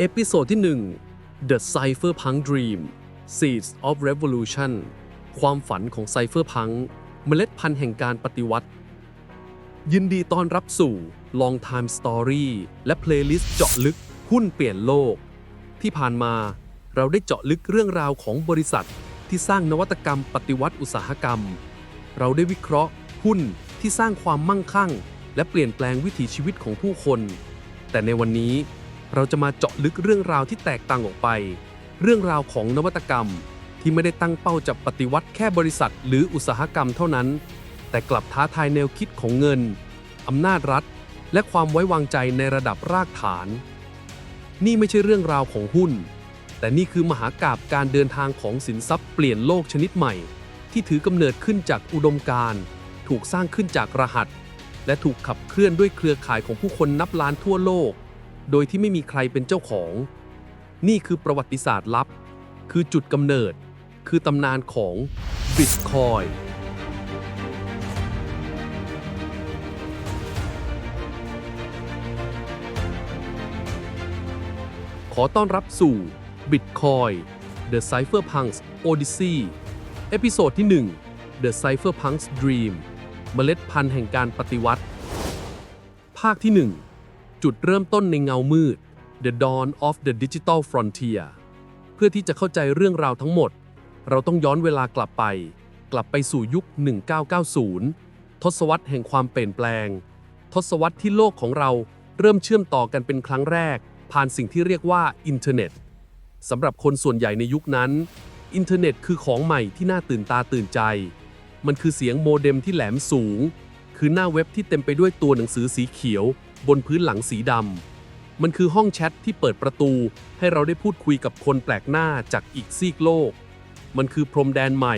เอพิโซดที่ 1 The Cypherpunk Dream Seeds of Revolution ความฝันของ Cypherpunk เมล็ดพันธุ์แห่งการปฏิวัติ ยินดีต้อนรับสู่ Long Time Story และเพลย์ลิสต์เจาะลึกหุ้นเปลี่ยนโลก ที่ผ่านมาเราได้เจาะลึกเรื่องราวของบริษัทที่สร้างนวัตกรรมปฏิวัติอุตสาหกรรม เราได้วิเคราะห์ หุ้นที่สร้างความมั่งคั่ง และเปลี่ยนแปลงวิถีชีวิตของผู้คน แต่ในวันนี้ เราจะมาเจาะลึกเรื่องราวที่แตกต่างออกไป เรื่องราวของนวัตกรรม ที่ไม่ได้ตั้งเป้าจะปฏิวัติแค่บริษัท หรืออุตสาหกรรมเท่านั้น แต่กลับท้าทายแนวคิดของเงินอำนาจรัฐ และความไว้วางใจในระดับรากฐาน นี่ไม่ใช่เรื่องราวของหุ้น แต่นี่คือมหากาบการเดินทางของสินทรัพย์เปลี่ยนโลกชนิดใหม่ ที่ถือกำเนิดขึ้นจากอุดมการณ์ถูกสร้างขึ้นจากรหัส และถูกขับเคลื่อนด้วยเครือข่ายของผู้คนนับล้านทั่วโลก โดยที่ไม่มีใครเป็นเจ้าของ นี่คือประวัติศาสตร์ลับ คือจุดกำเนิด คือตำนานของบิตคอยขอต้อนรับสู่ Bitcoin The Cypherpunks Odyssey เอพิโซดที่ 1 The Cypherpunks Dream เมล็ดพันธุ์แห่งการปฏิวัติ ภาคที่ 1 จุดเริ่มต้นในเงามืด The Dawn of the Digital Frontier เพื่อที่จะเข้าใจเรื่องราวทั้งหมด เราต้องย้อนเวลากลับไป กลับไปสู่ยุค 1990 ทศวรรษแห่งความเปลี่ยนแปลง ทศวรรษที่โลกของเราเริ่มเชื่อมต่อกันเป็นครั้งแรก ผ่านสิ่งที่เรียกว่าอินเทอร์เน็ตสำหรับคนส่วนใหญ่ในยุคนั้น อินเทอร์เน็ตคือของใหม่ที่น่าตื่นตาตื่นใจ มันคือเสียงโมเด็มที่แหลมสูง คือหน้าเว็บที่เต็มไปด้วยตัวหนังสือสีเขียว บนพื้นหลังสีดำ มันคือห้องแชทที่เปิดประตูให้เราได้พูดคุยกับคนแปลกหน้าจากอีกซีกโลก มันคือพรมแดนใหม่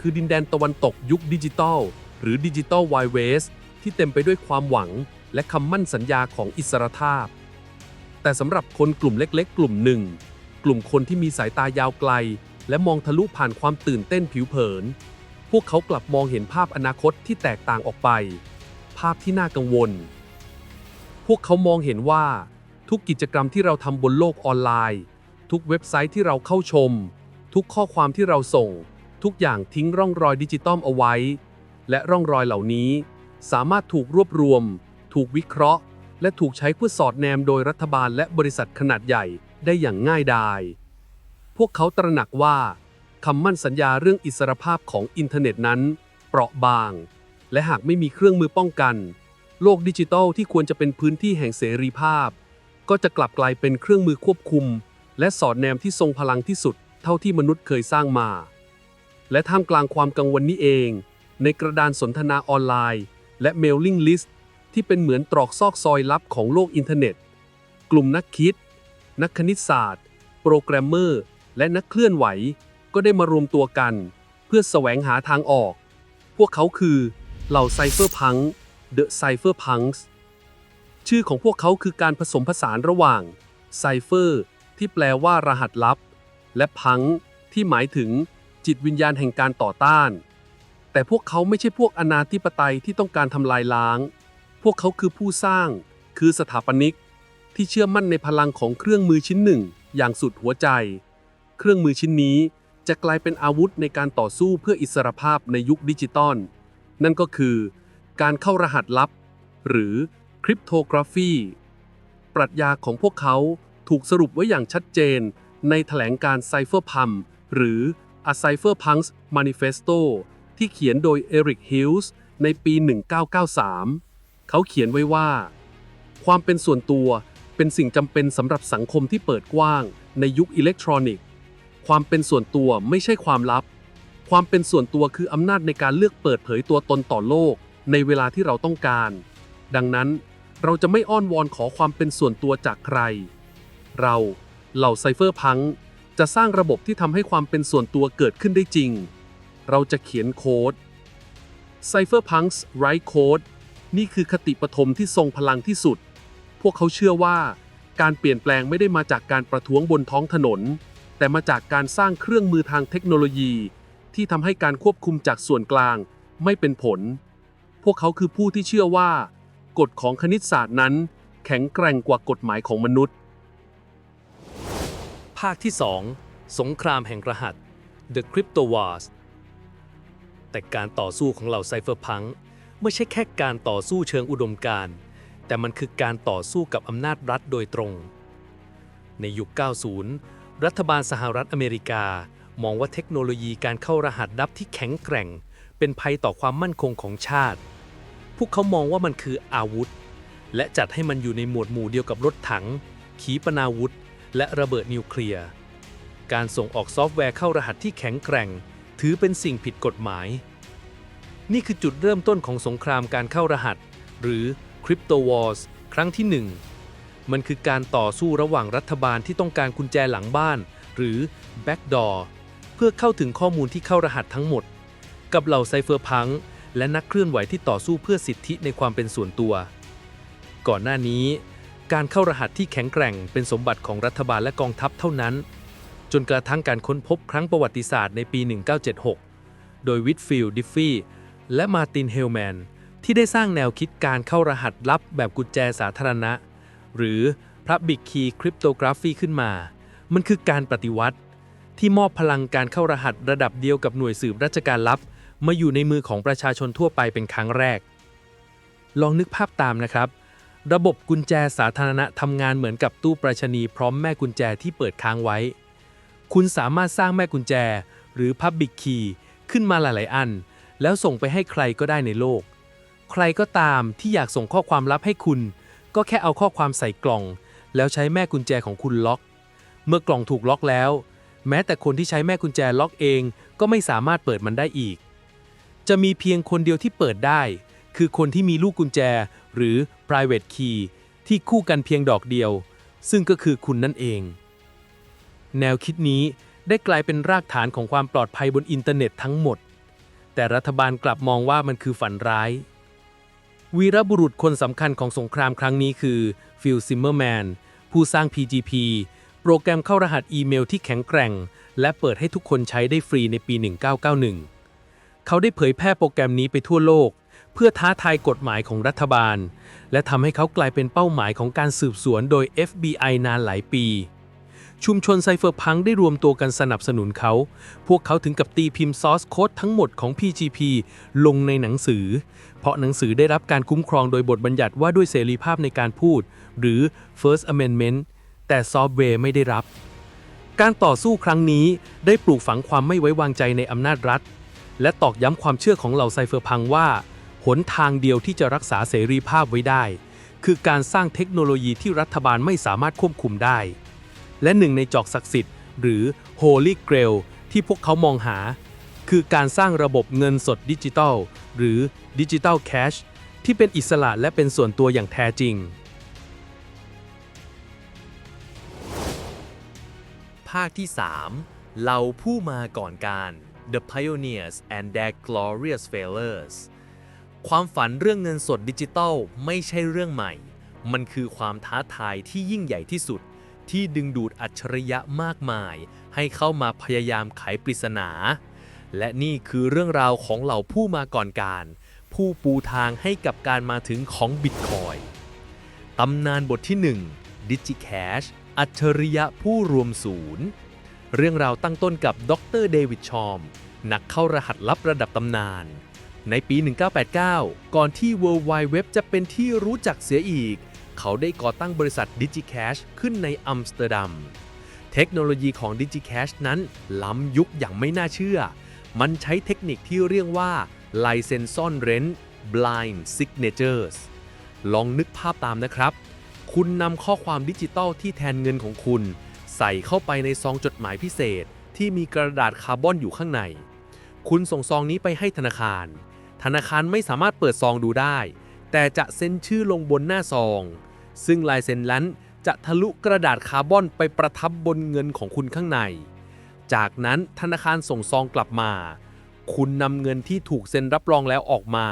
คือดินแดนตะวันตกยุคดิจิตอลหรือดิจิตอลไวเวสที่เต็มไปด้วยความหวัง และคำมั่นสัญญาของอิสรภาพ แต่สำหรับคนกลุ่มเล็กๆ กลุ่มหนึ่ง กลุ่มคนที่มีสายตายาวไกล และมองทะลุผ่านความตื่นเต้นผิวเผิน พวกเขากลับมองเห็นภาพอนาคตที่แตกต่างออกไป ภาพที่น่ากังวล พวกเขามองเห็นว่า ทุกกิจกรรมที่เราทำบนโลกออนไลน์ ทุกเว็บไซต์ที่เราเข้าชม ทุกข้อความที่เราส่ง ทุกอย่างทิ้งร่องรอยดิจิตอลเอาไว้ และร่องรอยเหล่านี้ สามารถถูกรวบรวม ถูกวิเคราะห์ และถูกใช้เพื่อสอดแนมโดยรัฐบาลและบริษัทขนาดใหญ่ได้อย่างง่ายดาย พวกเขาตระหนักว่าคำมั่นสัญญาเรื่องอิสรภาพของอินเทอร์เน็ตนั้น เปราะบาง และหากไม่มีเครื่องมือป้องกัน โลกดิจิทัลที่ควรจะเป็นพื้นที่แห่งเสรีภาพ ก็จะกลับกลายเป็นเครื่องมือควบคุม และสอดแนมที่ทรงพลังที่สุด เท่าที่มนุษย์เคยสร้างมา และท่ามกลางความกังวลนี้เอง ในกระดานสนทนาออนไลน์ และเมลลิงลิสต์ที่เป็นเหมือนตรอกซอกซอยลับของโลกอินเทอร์เน็ต กลุ่มนักคิด นักคณิตศาสตร์ โปรแกรมเมอร์ และนักเคลื่อนไหว ก็ได้มารวมตัวกัน เพื่อแสวงหาทางออก พวกเขาคือเหล่าไซเฟอร์พัง The Cypherpunks ชื่อของพวกเขาคือการผสมผสานระหว่างไซเฟอร์ที่แปลว่ารหัสลับ และพังที่หมายถึงจิตวิญญาณแห่งการต่อต้าน แต่พวกเขาไม่ใช่พวกอนาธิปไตยที่ต้องการทำลายล้าง พวกเขาคือผู้สร้าง คือสถาปนิก ที่เชื่อมั่นในพลังของเครื่องมือชิ้นหนึ่ง อย่างสุดหัวใจ เครื่องมือชิ้นนี้จะกลายเป็นอาวุธในการต่อสู้เพื่ออิสรภาพในยุคดิจิตอล นั่นก็คือ การเข้ารหัสลับ หรือคริปโตกราฟีปรัชญาของพวกเขาถูกสรุปไว้อย่างชัดเจนในแถลงการ Cypherpunk หรือ A Cypherpunks Manifesto ที่เขียนโดยเอริกฮิลส์ในปี 1993 เขาเขียนไว้ว่า ความเป็นส่วนตัวเป็นสิ่งจำเป็นสำหรับสังคมที่เปิดกว้างในยุคอิเล็กทรอนิกส์ ความเป็นส่วนตัวไม่ใช่ความลับ ความเป็นส่วนตัวคืออำนาจในการเลือกเปิดเผยตัวตนต่อโลก ในเวลาที่เราต้องการ ดังนั้นเราจะไม่อ้อนวอนขอความเป็นส่วนตัวจากใคร เราเหล่าไซเฟอร์พังจะสร้างระบบที่ทำให้ความเป็นส่วนตัวเกิดขึ้นได้จริง เราจะเขียนโค้ด Cypherpunks Write Code นี่คือคติปฐมที่ทรงพลังที่สุด พวกเขาเชื่อว่า การเปลี่ยนแปลงไม่ได้มาจากการประท้วงบนท้องถนน แต่มาจากการสร้างเครื่องมือทางเทคโนโลยี ที่ทำให้การควบคุมจากส่วนกลางไม่เป็นผล พวกเขาคือผู้ที่เชื่อว่า กฎของคณิตศาสตร์นั้น แข็งแกร่งกว่ากฎหมายของมนุษย์ ภาคที่ 2 สงครามแห่งรหัส The Crypto Wars แต่การต่อสู้ของเหล่าไซเฟอร์พังไม่ใช่แค่การต่อสู้เชิงอุดมการณ์แต่มันคือการต่อสู้กับอำนาจรัฐโดยตรง ในยุค 90 รัฐบาลสหรัฐอเมริกา มองว่าเทคโนโลยีการเข้ารหัสลับที่แข็งแกร่ง เป็นภัยต่อความมั่นคงของชาติ พวกเขามองว่ามันคืออาวุธ และจัดให้มันอยู่ในหมวดหมู่เดียวกับรถถัง ขีปนาวุธ และระเบิดนิวเคลียร์ การส่งออกซอฟต์แวร์เข้ารหัสที่แข็งแกร่ง ถือเป็นสิ่งผิดกฎหมาย นี่คือจุดเริ่มต้นของสงครามการเข้ารหัส หรือ Crypto Wars ครั้งที่หนึ่งมันคือการต่อสู้ระหว่างรัฐบาลที่ต้องการกุญแจหลังบ้าน หรือ Backdoor เพื่อเข้าถึงข้อมูลที่เข้ารหัสทั้งหมด กับเหล่าไซเฟอร์พัง และนักเคลื่อนไหวที่ต่อสู้เพื่อสิทธิในความเป็นส่วนตัว ก่อนหน้านี้ การเข้ารหัสที่แข็งแกร่งเป็นสมบัติของรัฐบาลและกองทัพเท่านั้น จนกระทั่งการค้นพบครั้งประวัติศาสตร์ในปี 1976 โดยวิทฟิลด์ดิฟฟี่และมาร์ตินเฮลแมนที่ได้สร้างแนวคิดการเข้ารหัสลับแบบกุญแจสาธารณะ หรือ Public Key Cryptography ขึ้นมา มันคือการปฏิวัติ ที่มอบพลังการเข้ารหัสระดับเดียวกับหน่วยสืบราชการลับ มาอยู่ในมือของประชาชนทั่วไปเป็นครั้งแรก ลองนึกภาพตามนะครับ ระบบกุญแจสาธารณะทำงานเหมือนกับตู้ปรษณีพร้อมแม่กุญแจที่เปิดค้างไว้ คุณสามารถสร้างแม่กุญแจ หรือ Public Key ขึ้นมาหลาย ๆ อัน แล้วส่งไปให้ใครก็ได้ในโลก ใครก็ตามที่อยากส่งข้อความลับให้คุณ ก็แค่เอาข้อความใส่กล่อง แล้วใช้แม่กุญแจของคุณล็อก เมื่อกล่องถูกล็อกแล้ว แม้แต่คนที่ใช้แม่กุญแจล็อกเองก็ไม่สามารถเปิดมันได้อีก จะมีเพียงคนเดียวที่เปิดได้ คือคนที่มีลูกกุญแจ หรือ private key ที่คู่กันเพียงดอกเดียว ซึ่งก็คือคุณนั่นเอง แนวคิดนี้ได้กลายเป็นรากฐานของความปลอดภัยบนอินเทอร์เน็ตทั้งหมด แต่รัฐบาลกลับมองว่ามันคือฝันร้าย วีรบุรุษคนสำคัญของสงครามครั้งนี้คือฟิลซิมเมอร์แมนผู้สร้าง PGP โปรแกรมเข้ารหัสอีเมลที่แข็งแกร่ง และเปิดให้ทุกคนใช้ได้ฟรีในปี 1991 เขาได้เผยแพร่โปรแกรมนี้ไปทั่วโลก เพื่อท้าทายกฎหมายของรัฐบาล และทำให้เขากลายเป็นเป้าหมายของการสืบสวนโดย FBI นานหลายปี ชุมชนไซเฟอร์พังได้รวมตัวกันสนับสนุนเขา พวกเขาถึงกับตีพิมพ์ซอสโค้ดทั้งหมดของ PGP ลงในหนังสือ เพราะหนังสือได้รับการคุ้มครองโดยบทบัญญัติว่าด้วยเสรีภาพในการพูด หรือ First Amendment แต่ซอฟต์แวร์ไม่ได้รับ การต่อสู้ครั้งนี้ได้ปลูกฝังความไม่ไว้วางใจในอำนาจรัฐ และตอกย้ำความเชื่อของเหล่าไซเฟอร์พังว่า หนทางเดียวที่จะรักษาเสรีภาพไว้ได้ คือการสร้างเทคโนโลยีที่รัฐบาลไม่สามารถควบคุมได้ และหนึ่งในจอกศักดิ์สิทธิ์ หรือ Holy Grail ที่พวกเขามองหา คือการสร้างระบบเงินสดดิจิทัล หรือดิจิทัลแคชที่เป็นอิสระและเป็นส่วนตัวอย่างแท้จริง ภาคที่ 3เหล่าผู้มาก่อนการ The Pioneers and Their Glorious Failures ความฝันเรื่องเงินสดดิจิทัลไม่ใช่เรื่องใหม่ มันคือความท้าทายที่ยิ่งใหญ่ที่สุด ที่ดึงดูดอัจฉริยะมากมาย ให้เข้ามาพยายามไขปริศนา และนี่คือเรื่องราวของเหล่าผู้มาก่อนการ ผู้ปูทางให้กับการมาถึงของบิตคอยตำนานบทที่ 1 DigiCash อัจฉริยะผู้รวมศูนย์ เรื่องราวตั้งต้นกับดรเดวิดชอม นักเข้ารหัสลับระดับตำนาน ในปี 1989 ก่อนที่ World Wide Web จะเป็นที่รู้จักเสียอีก เขาได้ก่อตั้งบริษัท DigiCash ขึ้นในอัมสเตอร์ดัม เทคโนโลยีของ DigiCash นั้นล้ำยุคอย่างไม่น่าเชื่อ มันใช้เทคนิคที่เรียกว่าลายเซ็นซ่อนเร้น blind signatures ลองนึกภาพตามนะครับ คุณนำข้อความดิจิตอลที่แทนเงินของคุณ ใส่เข้าไปในซองจดหมายพิเศษที่มีกระดาษคาร์บอนอยู่ข้างใน คุณส่งซองนี้ไปให้ธนาคาร ธนาคารไม่สามารถเปิดซองดูได้ แต่จะเซ็นชื่อลงบนหน้าซอง ซึ่งลายเซ็นนั้นจะทะลุกระดาษคาร์บอนไปประทับบนเงินของคุณข้างใน จากนั้นธนาคารส่งซองกลับมา คุณนำเงินที่ถูกเซ็นรับรองแล้วออกมา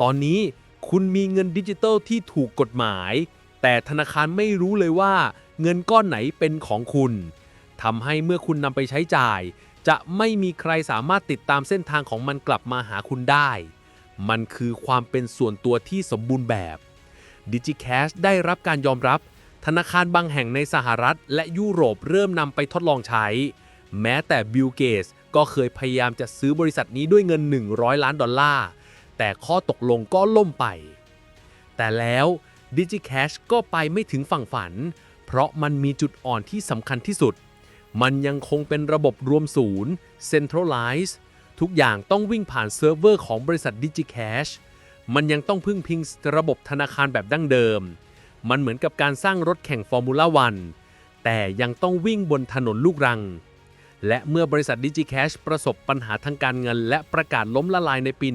ตอนนี้คุณมีเงินดิจิทัลที่ถูกกฎหมาย แต่ธนาคารไม่รู้เลยว่า เงินก้อนไหนเป็นของคุณทำให้เมื่อคุณนำไปใช้จ่าย จะไม่มีใครสามารถติดตามเส้นทางของมันกลับมาหาคุณได้ มันคือความเป็นส่วนตัวที่สมบูรณ์แบบ DigiCash ได้รับการยอมรับ ธนาคารบางแห่งในสหรัฐ และยุโรปเริ่มนำไปทดลองใช้ แม้แต่บิลเกสก็เคยพยายามจะซื้อบริษัทนี้ด้วยเงิน 100 ล้านดอลลาร์ แต่ข้อตกลงก็ล่มไป แต่แล้ว DigiCash ก็ไปไม่ถึงฝั่งฝัน เพราะมันมีจุดอ่อนที่สำคัญที่สุด มันยังคงเป็นระบบรวมศูนย์ Centralize ทุกอย่างต้องวิ่งผ่านเซิร์ฟเวอร์ของบริษัท DigiCash มันยังต้องพึ่งพิงระบบธนาคารแบบดั้งเดิม มันเหมือนกับการสร้างรถแข่งฟอร์มูล่าวันแต่ยังต้องวิ่งบนถนนลูกรัง และเมื่อบริษัท DigiCash ประสบปัญหาทางการเงิน และประกาศล้มละลายในปี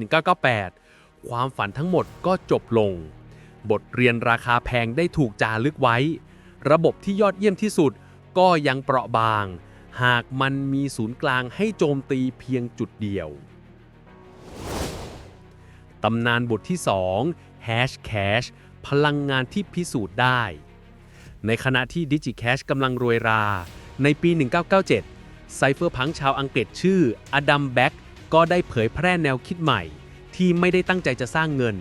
1998 ความฝันทั้งหมดก็จบลง บทเรียนราคาแพงได้ถูกจารึกไว้ ระบบที่ยอดเยี่ยมที่สุดก็ยังเปราะบาง หากมันมีศูนย์กลางให้โจมตีเพียงจุดเดียว ตำนานบทที่ 2 Hash Cash พลังงานที่พิสูจน์ได้ ในขณะที่ DigiCash กำลังรวยรา ในปี 1997 ไซเฟอร์พังชาวอังกฤษชื่ออดัมแบ็กก็ได้เผยแพร่แนวคิดใหม่ ที่ไม่ได้ตั้งใจจะสร้างเงิน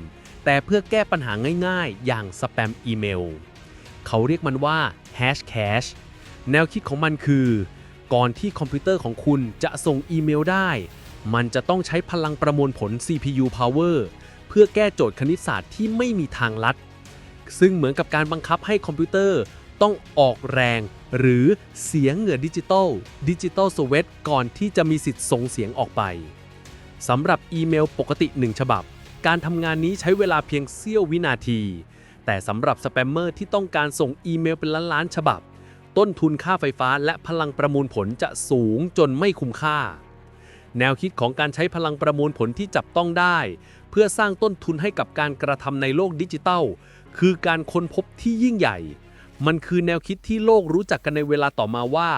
แต่เพื่อแก้ปัญหาง่ายๆ อย่างสแปมอีเมล เขาเรียกมันว่า Hash Cash แนวคิดของมันคือ ก่อนที่คอมพิวเตอร์ของคุณจะส่งอีเมลได้ มันจะต้องใช้พลังประมวลผล CPU power เพื่อแก้โจทย์คณิตศาสตร์ที่ไม่มีทางลัด ซึ่งเหมือนกับการบังคับให้คอมพิวเตอร์ต้องออกแรง หรือเสียงเหงื่อดิจิตอลดิจิตอลสวตก่อนที่จะมีสิทธิ์ส่งเสียงออกไปสำหรับอีเมลปกติ 1 ฉบับ การทำงานนี้ใช้เวลาเพียงเสี้ยววินาที แต่สำหรับสแปมเมอร์ที่ต้องการส่งอีเมลเป็นล้านๆฉบับ ต้นทุนค่าไฟฟ้าและพลังประมวลผลจะสูงจนไม่คุ้มค่า แนวคิดของการใช้พลังประมวลผลที่จับต้องได้ เพื่อสร้างต้นทุนให้กับการกระทำในโลกดิจิทัล คือการค้นพบที่ยิ่งใหญ่ มันคือแนวคิดที่โลกรู้จักกันในเวลาต่อมาว่า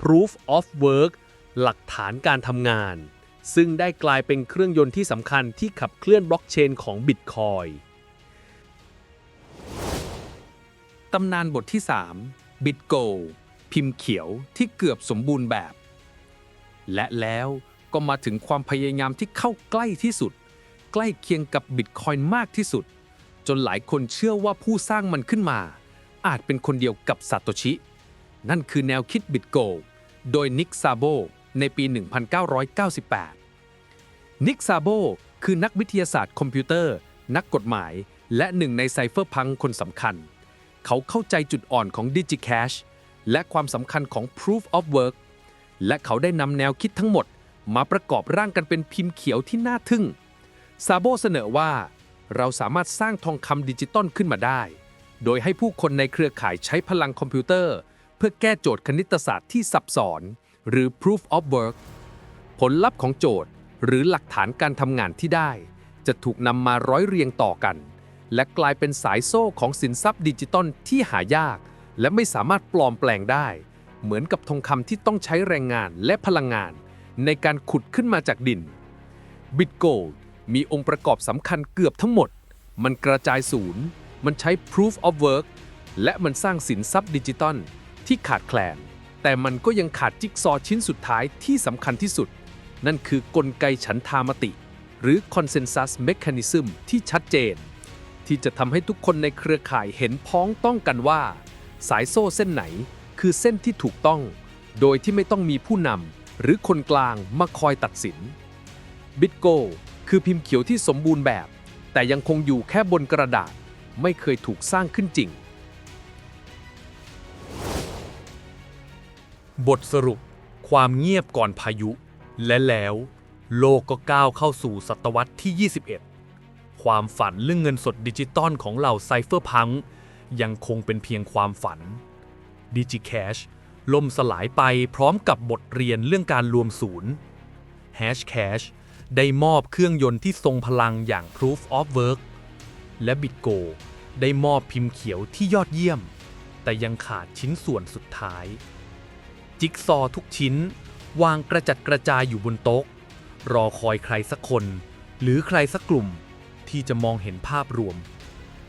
proof of work หลักฐานการทำงาน ซึ่งได้กลายเป็นเครื่องยนต์ที่สำคัญที่ขับเคลื่อนบล็อกเชนของ Bitcoin ตำนานบทที่3 BitGo พิมพ์เขียวที่เกือบสมบูรณ์แบบ และแล้วก็มาถึงความพยายามที่เข้าใกล้ที่สุด ใกล้เคียงกับ Bitcoin มากที่สุด จนหลายคนเชื่อว่าผู้สร้างมันขึ้นมา อาจเป็นคนเดียวกับซาโตชิ นั่นคือแนวคิด BitGo โดยนิกซาโบในปี 1998 นิกซาโบคือนักวิทยาศาสตร์คอมพิวเตอร์ นักกฎหมาย และหนึ่งในไซเฟอร์พังคนสำคัญ เขาเข้าใจจุดอ่อนของ DigiCash และความสำคัญของ Proof of Work และเขาได้นำแนวคิดทั้งหมด มาประกอบร่างกันเป็นพิมพ์เขียวที่น่าทึ่ง ซาโบเสนอว่า เราสามารถสร้างทองคำดิจิตอลขึ้นมาได้ โดยให้ผู้คนในเครือข่ายใช้พลังคอมพิวเตอร์ เพื่อแก้โจทย์คณิตศาสตร์ที่ซับซ้อน หรือ Proof of Work ผลลัพธ์ของโจทย์ หรือหลักฐานการทำงานที่ได้ จะถูกนำมาร้อยเรียงต่อกัน และกลายเป็นสายโซ่ของสินทรัพย์ดิจิตอลที่หายาก และไม่สามารถปลอมแปลงได้ เหมือนกับทองคำที่ต้องใช้แรงงานและพลังงาน ในการขุดขึ้นมาจากดิน Bitgold มีองค์ประกอบสำคัญเกือบทั้งหมด มันกระจายศูนย์ มันใช้ Proof of Work และมันสร้างสินทรัพย์ดิจิตอลที่ขาดแคลน แต่มันก็ยังขาดจิ๊กซอว์ชิ้นสุดท้ายที่สำคัญที่สุด นั่นคือกลไกฉันทามติ หรือ Consensus Mechanism ที่ชัดเจน ที่จะทำให้ทุกคนในเครือข่ายเห็นพ้องต้องกันว่า สายโซ่เส้นไหนคือเส้นที่ถูกต้อง โดยที่ไม่ต้องมีผู้นำหรือคนกลางมาคอยตัดสิน BitGo คือพิมพ์เขียวที่สมบูรณ์แบบ แต่ยังคงอยู่แค่บนกระดาษ ไม่เคยถูกสร้างขึ้นจริง บทสรุป ความเงียบก่อนพายุ และแล้ว โลกก็ก้าวเข้าสู่ศตวรรษที่ 21 ความฝันเรื่องเงินสดดิจิตอลของเหล่าไซเฟอร์พังยังคงเป็นเพียงความฝัน DigiCash ล่มสลายไปพร้อมกับบทเรียนเรื่องการรวมศูนย์ Hashcash ได้มอบเครื่องยนต์ที่ทรงพลังอย่าง Proof of Work และ BitGo ได้มอบพิมพ์เขียวที่ยอดเยี่ยม แต่ยังขาดชิ้นส่วนสุดท้าย จิ๊กซอทุกชิ้น วางกระจัดกระจายอยู่บนโต๊ะ รอคอยใครสักคน หรือใครสักกลุ่ม ที่จะมองเห็นภาพรวม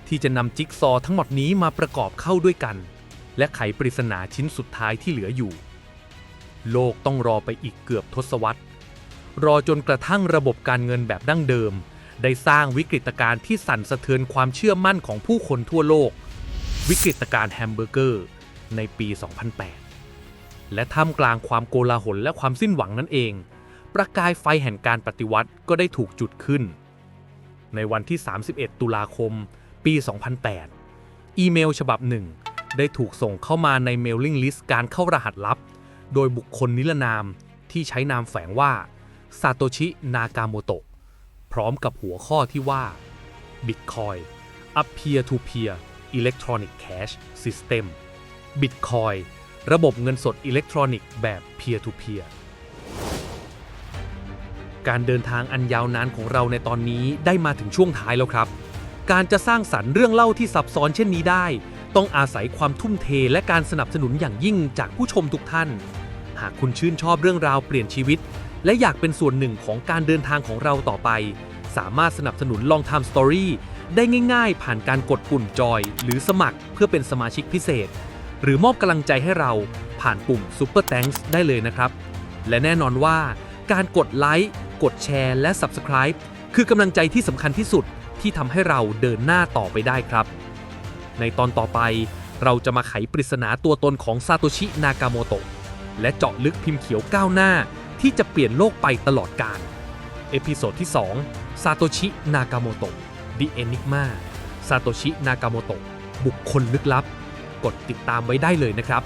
ที่จะนำจิ๊กซอว์ทั้งหมดนี้มาประกอบเข้าด้วยกัน และไขปริศนาชิ้นสุดท้ายที่เหลืออยู่ โลกต้องรอไปอีกเกือบทศวรรษ รอจนกระทั่งระบบการเงินแบบดั้งเดิม ได้สร้างวิกฤตการณ์ที่สั่นสะเทือนความเชื่อมั่นของผู้คนทั่วโลก วิกฤตการณ์แฮมเบอร์เกอร์ในปี 2008 และท่ามกลางความโกลาหลและความสิ้นหวังนั่นเอง ประกายไฟแห่งการปฏิวัติก็ได้ถูกจุดขึ้น ในวันที่ 31 ตุลาคม ปี 2008 อีเมลฉบับหนึ่ง ได้ถูกส่งเข้ามาในเมลลิงลิสต์การเข้ารหัสลับ โดยบุคคลนิรนามที่ใช้นามแฝงว่าซาโตชินากาโมโตะพร้อมกับหัวข้อที่ว่า Bitcoin a peer-to-peer electronic cash system Bitcoin ระบบเงินสดอิเล็กทรอนิกส์แบบ peer-to-peer การเดินทางอันยาวนานของเราในตอนนี้ได้มาถึงช่วงท้ายแล้วครับ การจะสร้างสรรค์เรื่องเล่าที่ซับซ้อนเช่นนี้ได้ ต้องอาศัยความทุ่มเทและการสนับสนุนอย่างยิ่งจากผู้ชมทุกท่าน หากคุณชื่นชอบเรื่องราวเปลี่ยนชีวิต และอยากเป็นส่วนหนึ่งของการเดินทางของเราต่อไป สามารถสนับสนุน Long Time Story ได้ง่าย ๆ ผ่านการกดปุ่มจอย หรือสมัครเพื่อเป็นสมาชิกพิเศษ หรือมอบกำลังใจให้เราผ่านปุ่ม Super Thanks ได้เลยนะครับ และแน่นอนว่า การกดไลค์ กดแชร์ และ Subscribe คือกำลังใจที่สำคัญที่สุดที่ทำให้เราเดินหน้าต่อไปได้ครับ ในตอนต่อไปเราจะมาไขปริศนาตัวตนของซาโตชินากาโมโตะและเจาะลึกพิมพ์เขียวก้าวหน้าที่จะเปลี่ยนโลกไปตลอดกาลเอพิโซดที่ 2 ซาโตชินากาโมโตะ The Enigma ซาโตชินากาโมโตะบุคคลลึกลับ กดติดตามไว้ได้เลยนะครับ